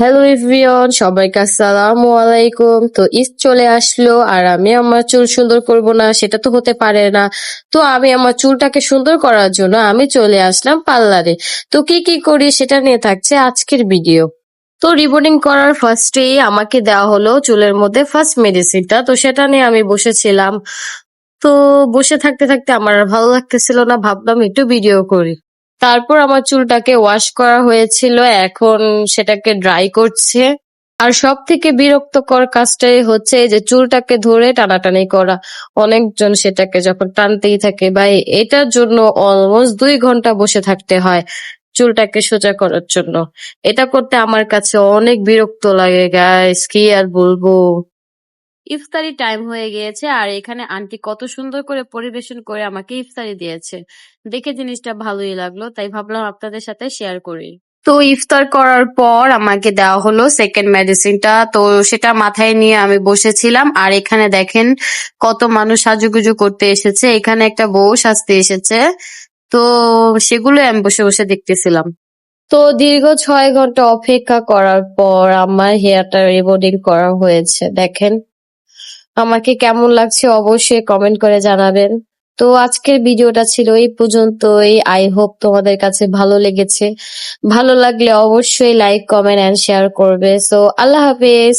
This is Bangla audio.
হ্যালো এভরিওয়ান সবাইকে আসসালামু আলাইকুম। তো ঈদ চলে আসলো আর আমি আমার চুল সুন্দর করব না, সেটা তো হতে পারে না। তো আমি আমার চুলটাকে সুন্দর করার জন্য আমি চলে আসলাম পার্লারে। তো কি কি করি সেটা নিয়ে থাকছে আজকের ভিডিও। তো রিবনিং করার ফার্স্টেই আমাকে দেওয়া হলো চুলের মধ্যে ফার্স্ট মেডিসিনটা তো সেটা নিয়ে আমি বসেছিলাম। তো বসে থাকতে থাকতে আমার ভালো লাগতেছিল না। ভাবলাম একটু ভিডিও করি। তারপর আমার চুলটাকে ওয়াশ করা হয়েছিল, এখন সেটাকে ড্রাই করছে। আর সব থেকে বিরক্তকর কাজটাই হচ্ছে যে চুলটাকে ধরে টানাটানি করা। অনেকজন সেটাকে যখন টানতেই থাকে বা এটার জন্য অলমোস্ট দুই ঘণ্টা বসে থাকতে হয় চুলটাকে সোজা করার জন্য। এটা করতে আমার কাছে অনেক বিরক্ত লাগে গাইস কি আর বলব? ইফতারি টাইম হয়ে গিয়েছে আর এখানে আন্টি কত সুন্দর করে পরিবেশন করে আমাকে ইফতারি দিয়েছে। দেখে জিনিসটা ভালোই লাগল, তাই ভাবলাম আপনাদের সাথে শেয়ার করি। তো ইফতার করার পর আমাকে দেওয়া হলো সেকেন্ড মেডিসিনটা তো সেটা মাথায় নিয়ে আমি বসেছিলাম আর এখানে দেখেন কত মানুষ সাজুগুজু করতে এসেছে। এখানে একটা বউ সাজতে এসেছে। তো সেগুলো আমি বসে বসে দেখতেছিলাম। তো দীর্ঘ ছয় ঘণ্টা অপেক্ষা করার পর আমার হেয়ারটা রিবোর্ডিং করা হয়েছে। দেখেন আমাকে কেমন লাগছে অবশ্যই কমেন্ট করে জানাবেন। তো আজকের ভিডিওটা ছিল এই পর্যন্তই। আই হোপ তোমাদের কাছে ভালো লেগেছে। ভালো লাগলে অবশ্যই লাইক কমেন্ট এন্ড শেয়ার করবে। সো আল্লাহ হাফেজ।